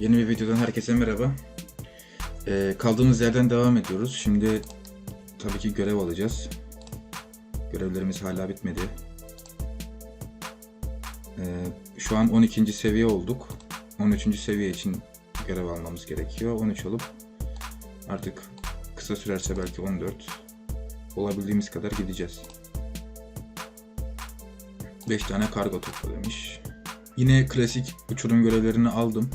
Yeni bir videodan herkese merhaba. Ee, kaldığımız yerden devam ediyoruz. Şimdi tabii ki görev alacağız. Görevlerimiz hala bitmedi. Ee, şu an 12. seviye olduk. 13. seviye için görev almamız gerekiyor. 13 olup artık kısa sürerse belki 14 olabildiğimiz kadar gideceğiz. 5 tane kargo topla demiş. Yine klasik uçurum görevlerini aldım.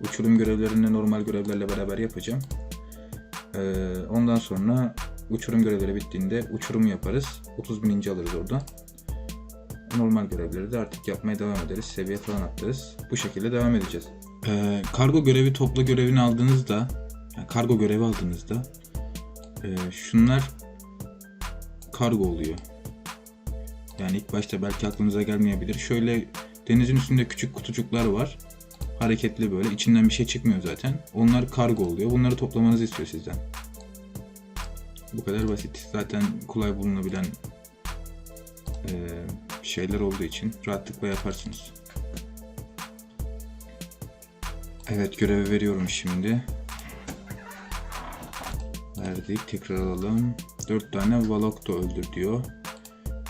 Uçurum görevlerini normal görevlerle beraber yapacağım. Ee, ondan sonra uçurum görevleri bittiğinde uçurum yaparız. 30 bininci alırız orada. Normal görevleri de artık yapmaya devam ederiz. Seviye falan atlarız. Bu şekilde devam edeceğiz. Ee, kargo görevi topla görevini aldığınızda yani kargo görevi aldığınızda e, şunlar kargo oluyor. Yani ilk başta belki aklınıza gelmeyebilir. Şöyle denizin üstünde küçük kutucuklar var. Hareketli böyle. içinden bir şey çıkmıyor zaten. Onlar kargo oluyor. Bunları toplamanızı istiyor sizden. Bu kadar basit. Zaten kolay bulunabilen eee, şeyler olduğu için rahatlıkla yaparsınız. Evet görevi veriyorum şimdi. Verdik. Tekrar alalım. 4 tane Valok'ta öldür diyor.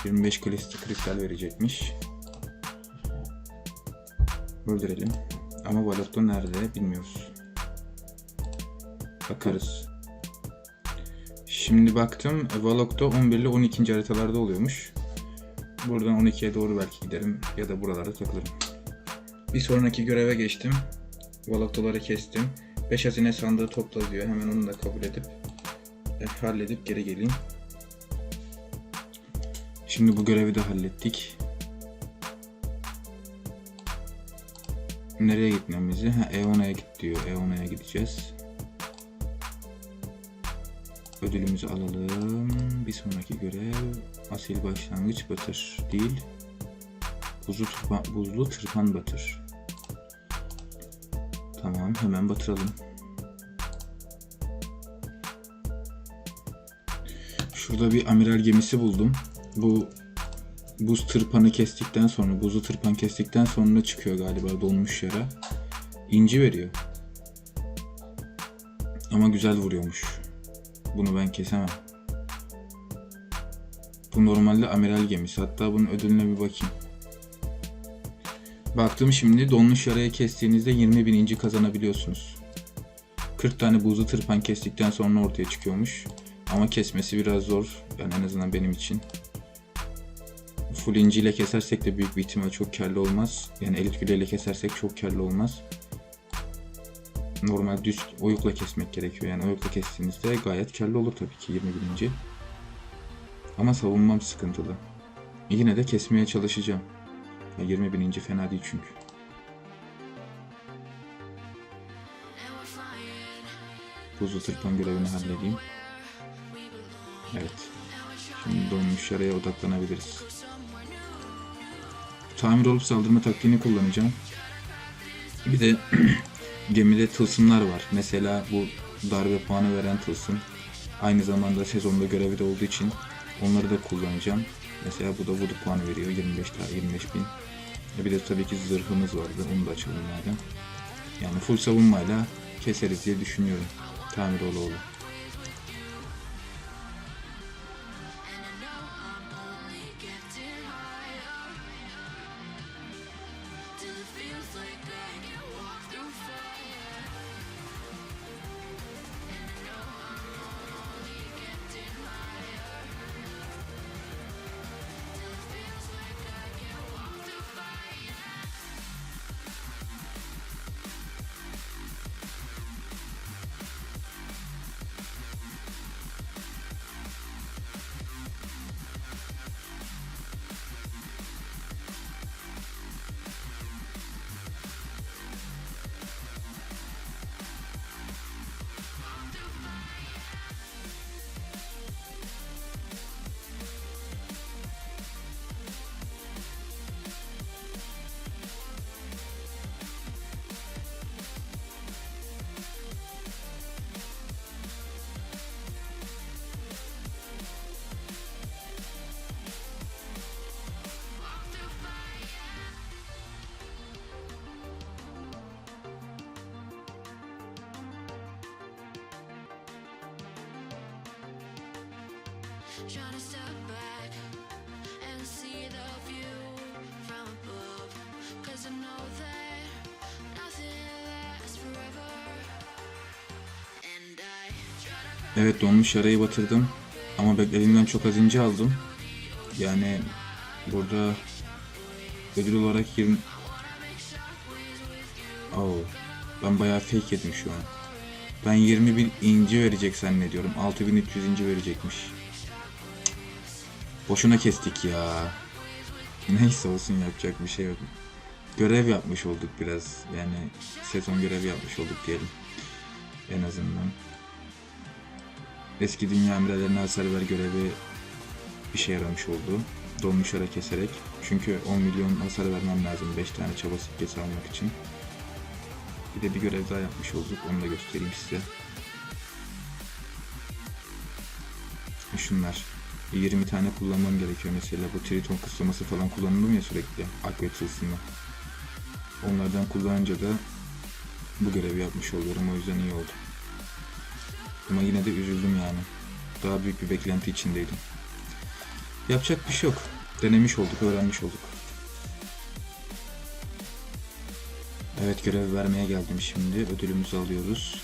25 kristal, kristal verecekmiş. Öldürelim. Ama Valok'ta nerede bilmiyoruz. Bakarız. Şimdi baktım Valok'ta 11 ile 12. haritalarda oluyormuş. Buradan 12'ye doğru belki giderim ya da buralarda takılırım. Bir sonraki göreve geçtim. Valoktoları kestim. 5 hazine sandığı topla diyor. Hemen onu da kabul edip e, halledip geri geleyim. Şimdi bu görevi de hallettik. Nereye gitmemizi? Ha, Eona'ya git diyor. Eona'ya gideceğiz. Ödülümüzü alalım. Bir sonraki görev asil başlangıç batır değil. Buzlu tırpan, buzlu tırpan batır. Tamam hemen batıralım. Şurada bir amiral gemisi buldum. Bu buz tırpanı kestikten sonra, buzlu tırpan kestikten sonra çıkıyor galiba donmuş yara. İnci veriyor. Ama güzel vuruyormuş. Bunu ben kesemem. Bu normalde amiral gemisi. Hatta bunun ödülüne bir bakayım. Baktım şimdi donmuş yaraya kestiğinizde 20 bin inci kazanabiliyorsunuz. 40 tane buzlu tırpan kestikten sonra ortaya çıkıyormuş. Ama kesmesi biraz zor. Yani en azından benim için. Full inciyle kesersek de büyük bir ihtimal çok karlı olmaz. Yani elit güleyle kesersek çok karlı olmaz. Normal düz oyukla kesmek gerekiyor. Yani oyukla kestiğinizde gayet karlı olur tabii ki 20 bin inci. Ama savunmam sıkıntılı. Yine de kesmeye çalışacağım. Ya 20 bin inci fena değil çünkü. Buzlu tırpan görevini halledeyim. Evet. Şimdi donmuş yaraya odaklanabiliriz. Tamir olup saldırma taktiğini kullanacağım. Bir de gemide tılsımlar var. Mesela bu darbe puanı veren tılsım. Aynı zamanda sezonda görevi de olduğu için onları da kullanacağım. Mesela bu da voodoo puanı veriyor 25 daha 25 bin. E bir de tabii ki zırhımız vardı. Onu da açalım madem. Yani full savunmayla keseriz diye düşünüyorum. Tamiroğlu Evet donmuş yarayı batırdım. Ama beklediğimden çok az ince aldım. Yani burada ödül olarak 20... Oo, ben bayağı fake yedim şu an. Ben 20 bin inci verecek zannediyorum. 6300 inci verecekmiş. Boşuna kestik ya. Neyse olsun yapacak bir şey yok. Görev yapmış olduk biraz. Yani sezon görevi yapmış olduk diyelim. En azından. Eski dünya emirlerine hasar ver görevi işe yaramış oldu. Dolmuş ara keserek. Çünkü 10 milyon hasar vermem lazım 5 tane çaba sikkesi almak için. Bir de bir görev daha yapmış olduk. Onu da göstereyim size. Şunlar. 20 tane kullanmam gerekiyor mesela. Bu triton kıslaması falan kullanılıyor ya sürekli. Akve tılsımda. Onlardan kullanınca da bu görevi yapmış oluyorum. O yüzden iyi oldu. Ama yine de üzüldüm yani. Daha büyük bir beklenti içindeydim. Yapacak bir şey yok. Denemiş olduk, öğrenmiş olduk. Evet görev vermeye geldim şimdi. Ödülümüzü alıyoruz.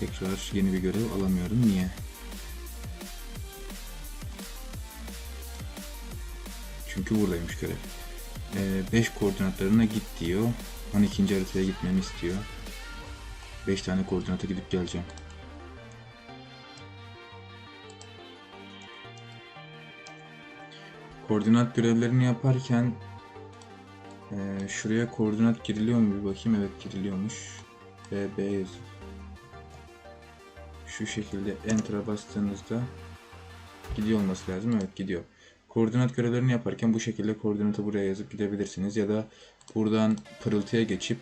Tekrar yeni bir görev alamıyorum. Niye? Çünkü buradaymış görev. 5 koordinatlarına git diyor. 12. haritaya gitmemi istiyor. 5 tane koordinata gidip geleceğim. Koordinat görevlerini yaparken eee, şuraya koordinat giriliyor mu bir bakayım. Evet giriliyormuş. B, B yazıp şu şekilde Enter'a bastığınızda gidiyor olması lazım. Evet gidiyor. Koordinat görevlerini yaparken bu şekilde koordinatı buraya yazıp gidebilirsiniz. Ya da buradan pırıltıya geçip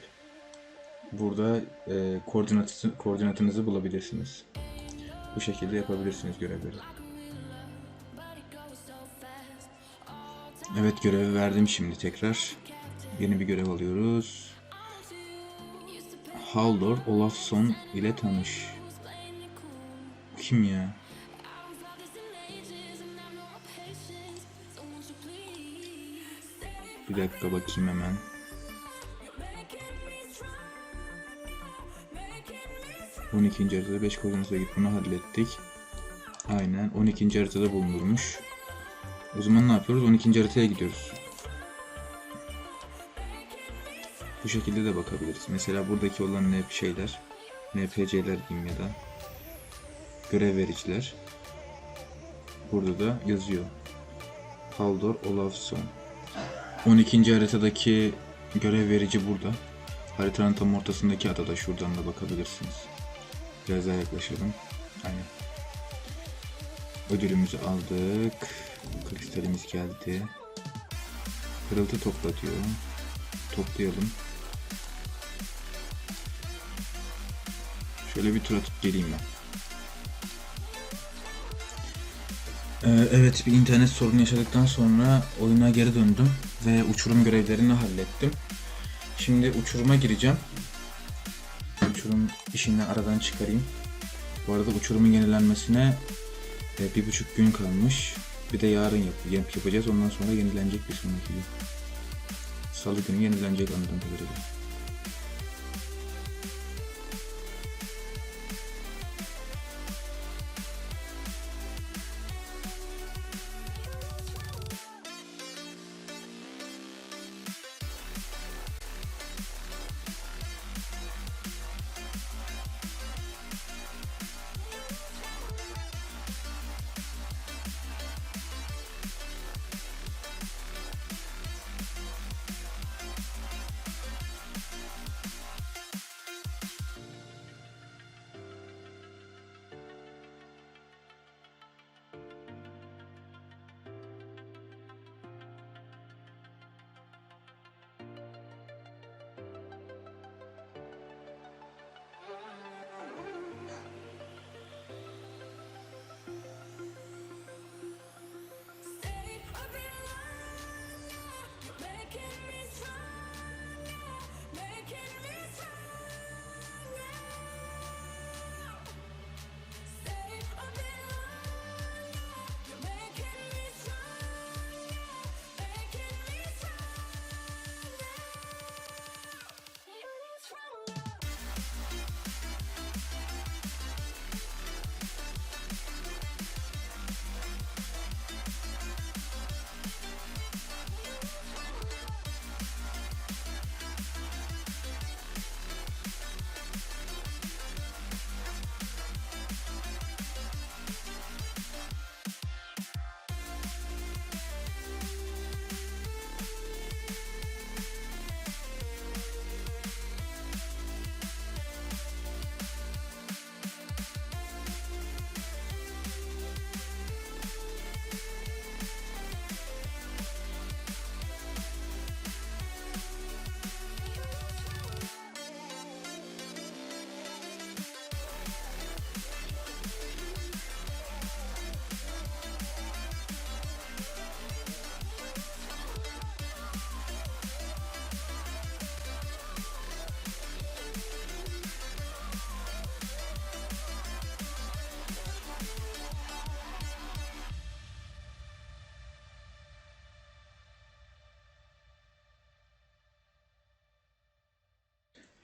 burada e, koordinatı, koordinatınızı bulabilirsiniz. Bu şekilde yapabilirsiniz görevleri. Evet görevi verdim şimdi tekrar. Yeni bir görev alıyoruz. Haldor Olafsson ile tanış. Kim ya? Bir dakika bakayım hemen. On ikinci haritada 5 koordinata git bunu hallettik. Aynen 12. haritada bulunurmuş. O zaman ne yapıyoruz? 12. haritaya gidiyoruz. Bu şekilde de bakabiliriz. Mesela buradaki olan NP şeyler, NPC'ler diyeyim ya da görev vericiler. Burada da yazıyor. Haldor Olafsson. 12. haritadaki görev verici burada. Haritanın tam ortasındaki adada şuradan da bakabilirsiniz. Biraz daha yaklaşalım. Aynen. Ödülümüzü aldık. Kristalimiz geldi. Pırıltı toplatıyor. Toplayalım. Şöyle bir tur atıp geleyim ben. Ee, evet bir internet sorunu yaşadıktan sonra oyuna geri döndüm ve uçurum görevlerini hallettim. Şimdi uçuruma gireceğim. Uçurum işini aradan çıkarayım. Bu arada uçurumun yenilenmesine e, bir buçuk gün kalmış. Bir de yarın yap, yap yapacağız. Ondan sonra yenilenecek bir sonraki gün. Salı günü yenilenecek anladığım kadarıyla.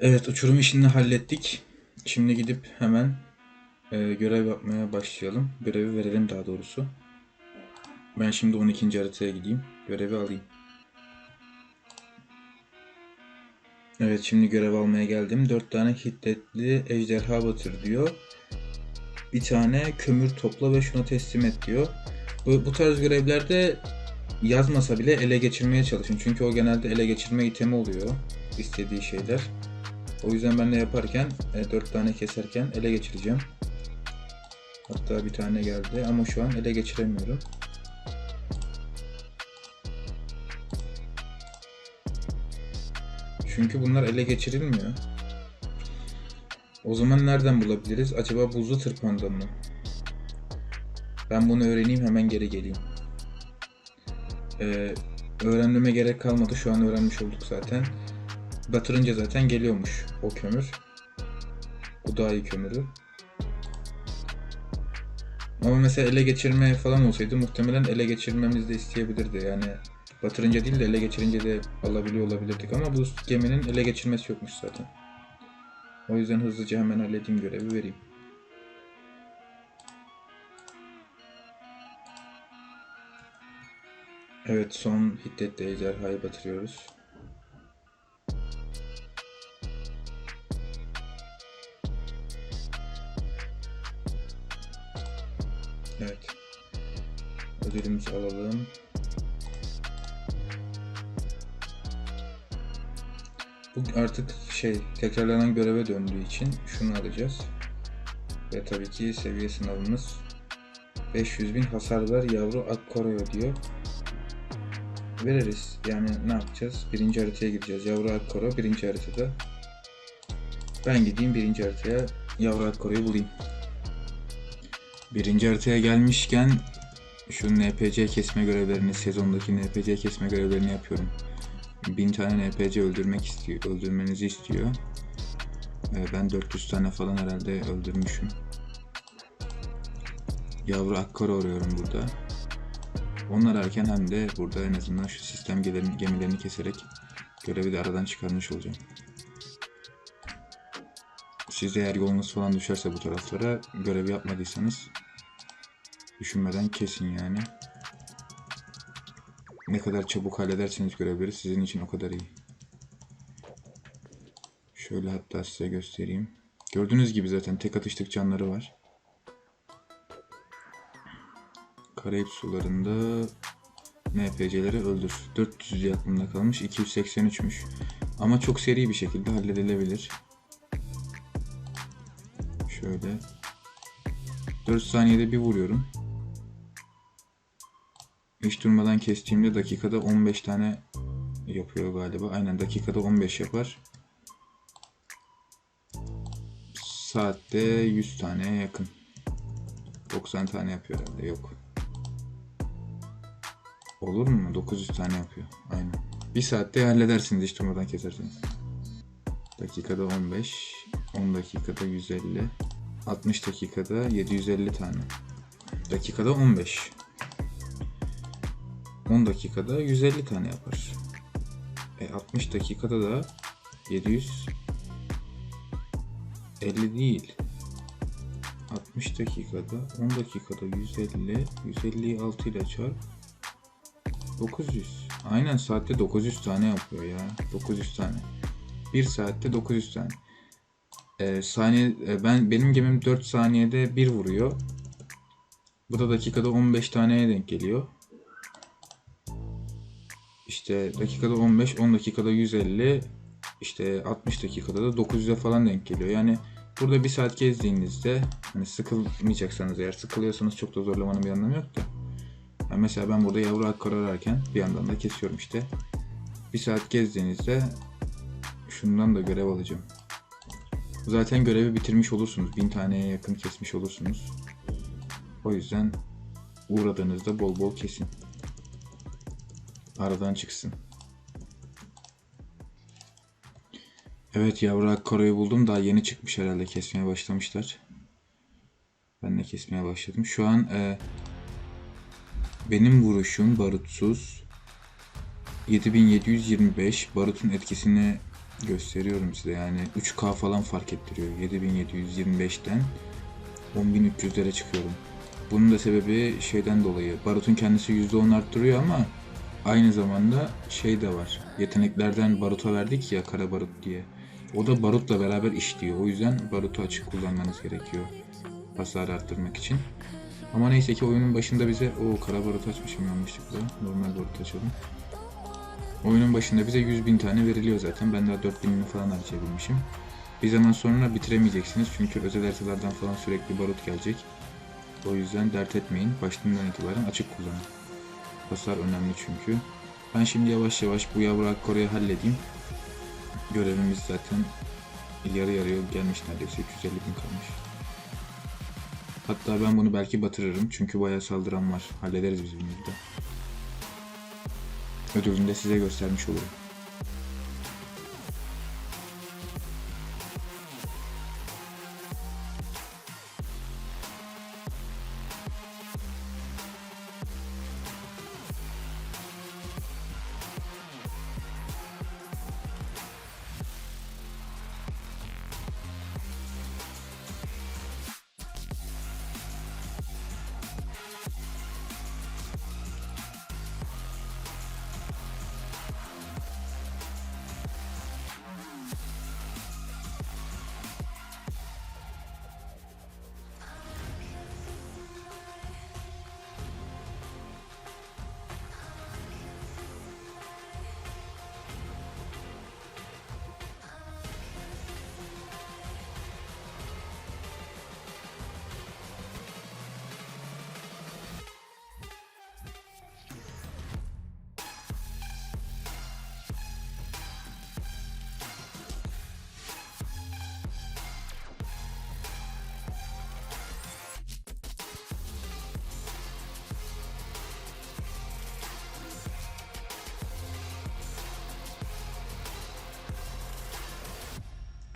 Evet uçurum işini hallettik. Şimdi gidip hemen e, görev yapmaya başlayalım. Görevi verelim daha doğrusu. Ben şimdi 12. haritaya gideyim. Görevi alayım. Evet şimdi görev almaya geldim. 4 tane hiddetli ejderha batır diyor. Bir tane kömür topla ve şuna teslim et diyor. Bu, bu tarz görevlerde yazmasa bile ele geçirmeye çalışın. Çünkü o genelde ele geçirme itemi oluyor. istediği şeyler. O yüzden ben de yaparken 4 tane keserken ele geçireceğim. Hatta bir tane geldi ama şu an ele geçiremiyorum. Çünkü bunlar ele geçirilmiyor. O zaman nereden bulabiliriz? Acaba buzlu tırpandan mı? Ben bunu öğreneyim hemen geri geleyim. Ee, öğrenmeme gerek kalmadı. Şu an öğrenmiş olduk zaten. Batırınca zaten geliyormuş o kömür. Bu daha iyi kömürü. Ama mesela ele geçirme falan olsaydı muhtemelen ele geçirmemizi de isteyebilirdi. Yani batırınca değil de ele geçirince de alabiliyor olabilirdik ama bu geminin ele geçirmesi yokmuş zaten. O yüzden hızlıca hemen halledeyim görevi vereyim. Evet son hiddette ejderhayı batırıyoruz. Artık şey tekrarlanan göreve döndüğü için şunu alacağız. Ve tabii ki seviye sınavımız 500 bin hasar ver yavru Akkoro'ya diyor. Veririz. Yani ne yapacağız? Birinci haritaya gideceğiz. Yavru Akkoro birinci haritada. Ben gideyim birinci haritaya yavru Akkoro'yu bulayım. Birinci haritaya gelmişken şu NPC kesme görevlerini, sezondaki NPC kesme görevlerini yapıyorum. Bin tane NPC öldürmek istiyor, öldürmenizi istiyor. Ee, ben 400 tane falan herhalde öldürmüşüm. Yavru akkar arıyorum burada. Onlar erken hem de burada en azından şu sistem gemilerini, keserek görevi de aradan çıkarmış olacağım. Siz eğer yolunuz falan düşerse bu taraflara görevi yapmadıysanız düşünmeden kesin yani. Ne kadar çabuk hallederseniz görevleri sizin için o kadar iyi. Şöyle hatta size göstereyim. Gördüğünüz gibi zaten tek atışlık canları var. Karayip sularında NPC'leri öldür. 400 diye aklımda kalmış. 283'müş. Ama çok seri bir şekilde halledilebilir. Şöyle. 4 saniyede bir vuruyorum. Hiç durmadan kestiğimde dakikada 15 tane yapıyor galiba. Aynen dakikada 15 yapar. Saatte 100 taneye yakın. 90 tane yapıyor herhalde. Yok. Olur mu? 900 tane yapıyor. Aynen. Bir saatte halledersiniz hiç durmadan keserseniz. Dakikada 15. 10 dakikada 150. 60 dakikada 750 tane. Dakikada 15. 10 dakikada 150 tane yapar. E 60 dakikada da 700 50 değil. 60 dakikada 10 dakikada 150 150'yi 6 ile çarp 900. Aynen saatte 900 tane yapıyor ya. 900 tane. 1 saatte 900 tane. E, saniye e, ben benim gemim 4 saniyede 1 vuruyor. Bu da dakikada 15 taneye denk geliyor. İşte dakikada 15, 10 dakikada 150, işte 60 dakikada da 900'e falan denk geliyor. Yani burada bir saat gezdiğinizde hani sıkılmayacaksanız eğer sıkılıyorsanız çok da zorlamanın bir anlamı yok da. Yani mesela ben burada yavru akkar ararken bir yandan da kesiyorum işte. Bir saat gezdiğinizde şundan da görev alacağım. Zaten görevi bitirmiş olursunuz. Bin taneye yakın kesmiş olursunuz. O yüzden uğradığınızda bol bol kesin. Aradan çıksın. Evet yavru akkarayı buldum. Daha yeni çıkmış herhalde. Kesmeye başlamışlar. Ben de kesmeye başladım. Şu an e, benim vuruşum barutsuz 7725 barutun etkisini Gösteriyorum size yani 3K falan fark ettiriyor. 7725'ten 10300'lere çıkıyorum. Bunun da sebebi şeyden dolayı. Barut'un kendisi %10 arttırıyor ama aynı zamanda şey de var. Yeteneklerden Barut'a verdik ya kara barut diye. O da barutla beraber işliyor. O yüzden barutu açık kullanmanız gerekiyor. Hasarı arttırmak için. Ama neyse ki oyunun başında bize o kara barut açmışım yanlışlıkla. Normal barut açalım. Oyunun başında bize 100 bin tane veriliyor zaten. Ben daha 4000'ini falan harcayabilmişim. Bir zaman sonra bitiremeyeceksiniz çünkü özel haritalardan falan sürekli barut gelecek. O yüzden dert etmeyin. Başından itibaren açık kullanın. Hasar önemli çünkü. Ben şimdi yavaş yavaş bu yavru akkoreyi halledeyim. Görevimiz zaten yarı yarıya gelmiş neredeyse 350 bin kalmış. Hatta ben bunu belki batırırım çünkü bayağı saldıran var. Hallederiz biz bunu da. Ödülünü de size göstermiş olurum.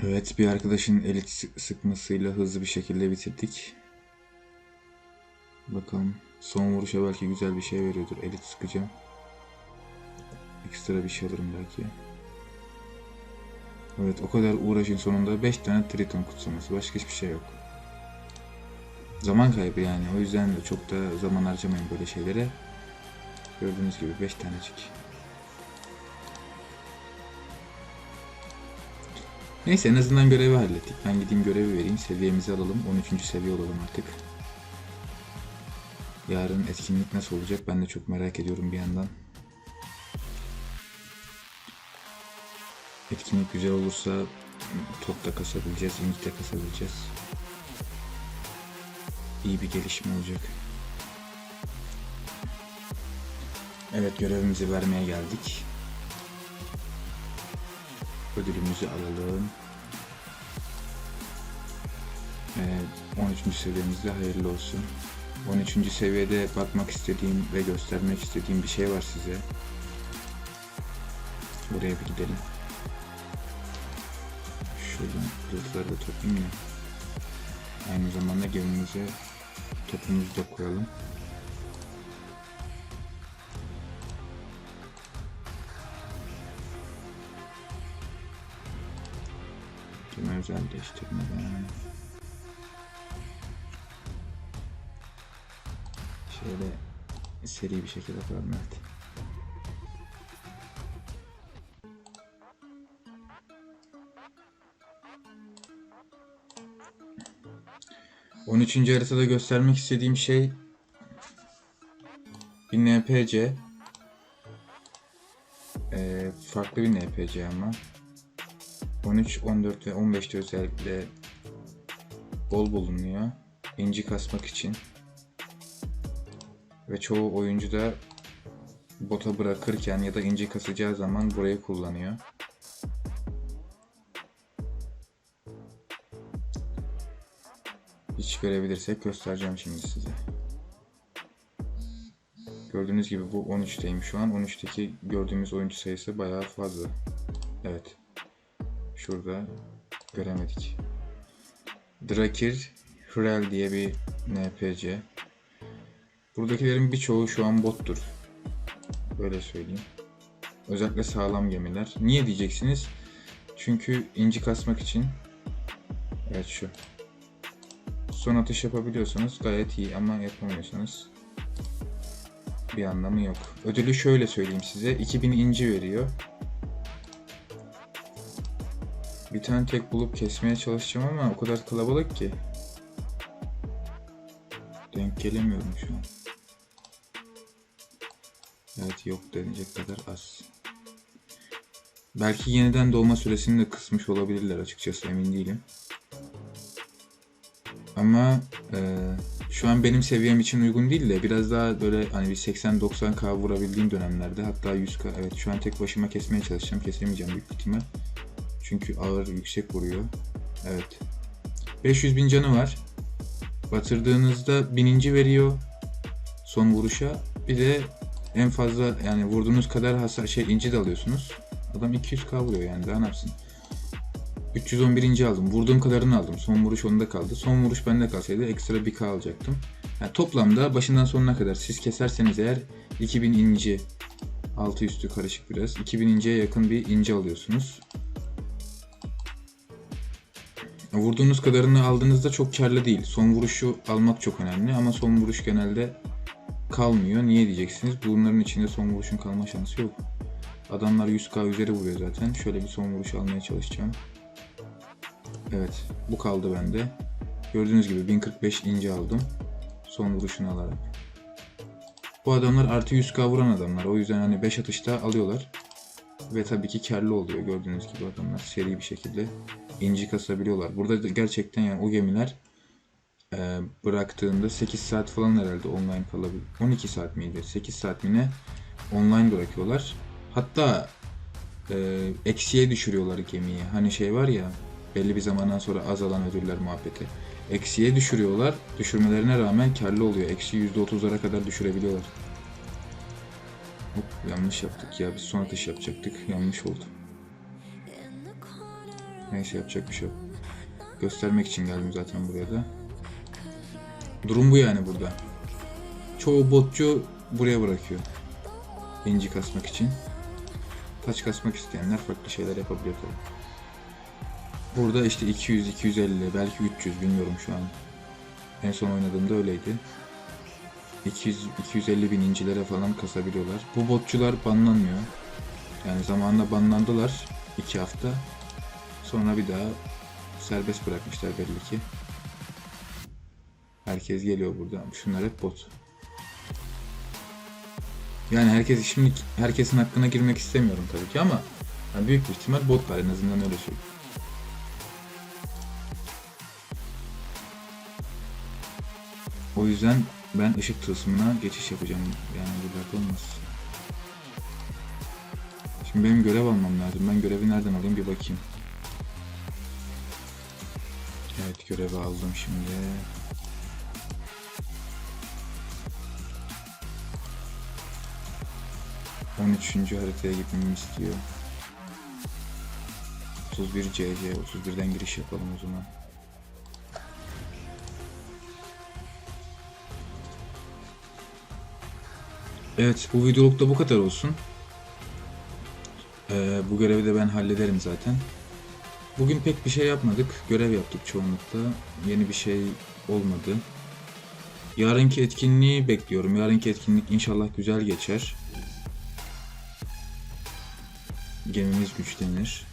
Evet bir arkadaşın elit sık- sıkmasıyla hızlı bir şekilde bitirdik. Bakalım son vuruşa belki güzel bir şey veriyordur. Elit sıkacağım. Ekstra bir şey alırım belki. Evet o kadar uğraşın sonunda 5 tane Triton kutsaması. Başka hiçbir şey yok. Zaman kaybı yani. O yüzden de çok da zaman harcamayın böyle şeylere. Gördüğünüz gibi 5 tanecik. Neyse en azından görevi hallettik. Ben gideyim görevi vereyim. Seviyemizi alalım. 13. seviye olalım artık. Yarın etkinlik nasıl olacak ben de çok merak ediyorum bir yandan. Etkinlik güzel olursa top da kasabileceğiz, inci de kasabileceğiz. İyi bir gelişme olacak. Evet görevimizi vermeye geldik. Ödülümüzü alalım. Ee, 13. seviyemizde hayırlı olsun. 13. seviyede bakmak istediğim ve göstermek istediğim bir şey var size. Buraya bir gidelim. Şuradan kılıçları da toplayayım ya. Aynı zamanda gemimize topumuzu da koyalım. Değiştirmeden. Şöyle seri bir şekilde yapalım evet. On üçüncü haritada göstermek istediğim şey bir NPC. Ee, farklı bir NPC ama. 13, 14 ve 15'te özellikle bol bulunuyor. İnci kasmak için. Ve çoğu oyuncu da bota bırakırken ya da inci kasacağı zaman burayı kullanıyor. Hiç görebilirsek göstereceğim şimdi size. Gördüğünüz gibi bu 13'teyim şu an. 13'teki gördüğümüz oyuncu sayısı bayağı fazla. Evet. Şurada göremedik. Drakir Hrel diye bir NPC. Buradakilerin birçoğu şu an bottur. Böyle söyleyeyim. Özellikle sağlam gemiler. Niye diyeceksiniz? Çünkü inci kasmak için evet şu. Son atış yapabiliyorsanız gayet iyi ama yapamıyorsanız bir anlamı yok. Ödülü şöyle söyleyeyim size. 2000 inci veriyor. Bir tane tek bulup kesmeye çalışacağım ama o kadar kalabalık ki. Denk gelemiyorum şu an. Evet yok denecek kadar az. Belki yeniden doğma süresini de kısmış olabilirler açıkçası emin değilim. Ama e, şu an benim seviyem için uygun değil de biraz daha böyle hani bir 80-90k vurabildiğim dönemlerde hatta 100k evet şu an tek başıma kesmeye çalışacağım kesemeyeceğim büyük ihtimal. Çünkü ağır yüksek vuruyor. Evet. 500 bin canı var. Batırdığınızda bininci veriyor son vuruşa. Bir de en fazla yani vurduğunuz kadar hasar şey inci de alıyorsunuz. Adam 200k vuruyor yani daha ne yapsın. 311. aldım. Vurduğum kadarını aldım. Son vuruş onda kaldı. Son vuruş bende kalsaydı ekstra 1k alacaktım. Yani toplamda başından sonuna kadar siz keserseniz eğer 2000 inci altı üstü karışık biraz. 2000 inciye yakın bir inci alıyorsunuz. Vurduğunuz kadarını aldığınızda çok karlı değil. Son vuruşu almak çok önemli ama son vuruş genelde kalmıyor. Niye diyeceksiniz? Bunların içinde son vuruşun kalma şansı yok. Adamlar 100k üzeri vuruyor zaten. Şöyle bir son vuruş almaya çalışacağım. Evet, bu kaldı bende. Gördüğünüz gibi 1045 ince aldım. Son vuruşunu alarak. Bu adamlar artı 100k vuran adamlar. O yüzden hani 5 atışta alıyorlar. Ve tabii ki karlı oluyor gördüğünüz gibi adamlar seri bir şekilde inci kasabiliyorlar. Burada da gerçekten yani o gemiler e, bıraktığında 8 saat falan herhalde online kalabilir. 12 saat miydi? 8 saat mi ne? Online bırakıyorlar. Hatta e, eksiye düşürüyorlar gemiyi. Hani şey var ya belli bir zamandan sonra azalan ödüller muhabbeti. Eksiye düşürüyorlar. Düşürmelerine rağmen karlı oluyor. Eksi %30'lara kadar düşürebiliyorlar. Hop, yanlış yaptık ya. Biz son atış yapacaktık. Yanlış oldu. Neyse yapacak bir şey yok. Göstermek için geldim zaten buraya da. Durum bu yani burada. Çoğu botçu buraya bırakıyor. İnci kasmak için. Taç kasmak isteyenler farklı şeyler yapabiliyor tabii. Burada işte 200, 250, belki 300 bilmiyorum şu an. En son oynadığımda öyleydi. 200, 250 bin incilere falan kasabiliyorlar. Bu botçular banlanmıyor. Yani zamanında banlandılar 2 hafta. Sonra bir daha serbest bırakmışlar belli ki. Herkes geliyor burada. Şunlar hep bot. Yani herkes şimdi herkesin hakkına girmek istemiyorum tabii ki ama yani büyük bir ihtimal botlar en azından öyle söyleyeyim. O yüzden ben ışık tılsımına geçiş yapacağım. Yani burada olmaz. Şimdi benim görev almam lazım. Ben görevi nereden alayım bir bakayım. Evet görevi aldım şimdi. On üçüncü haritaya gitmemi istiyor. 31 CC, 31'den giriş yapalım o zaman. Evet bu videoluk da bu kadar olsun. Ee, bu görevi de ben hallederim zaten. Bugün pek bir şey yapmadık. Görev yaptık çoğunlukla. Yeni bir şey olmadı. Yarınki etkinliği bekliyorum. Yarınki etkinlik inşallah güzel geçer. Gemimiz güçlenir.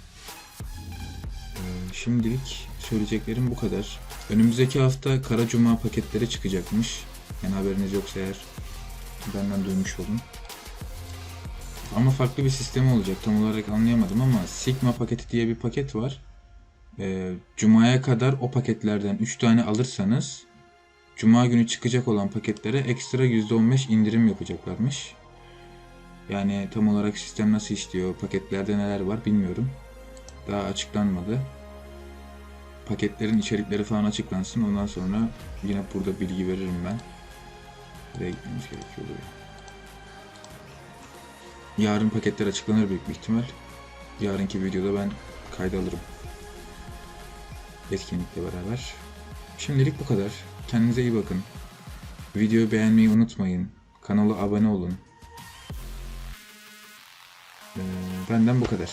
Ee, şimdilik söyleyeceklerim bu kadar. Önümüzdeki hafta Kara Cuma paketleri çıkacakmış. Yani haberiniz yoksa eğer benden duymuş olun. Ama farklı bir sistemi olacak tam olarak anlayamadım ama Sigma paketi diye bir paket var. Ee, Cuma'ya kadar o paketlerden 3 tane alırsanız Cuma günü çıkacak olan paketlere ekstra %15 indirim yapacaklarmış. Yani tam olarak sistem nasıl işliyor, paketlerde neler var bilmiyorum. Daha açıklanmadı. Paketlerin içerikleri falan açıklansın ondan sonra yine burada bilgi veririm ben. Buraya gitmemiz gerekiyor buraya. Yarın paketler açıklanır büyük bir ihtimal. Yarınki videoda ben kayda alırım. Etkinlikle beraber. Şimdilik bu kadar. Kendinize iyi bakın. Videoyu beğenmeyi unutmayın. Kanala abone olun. Ee, benden bu kadar.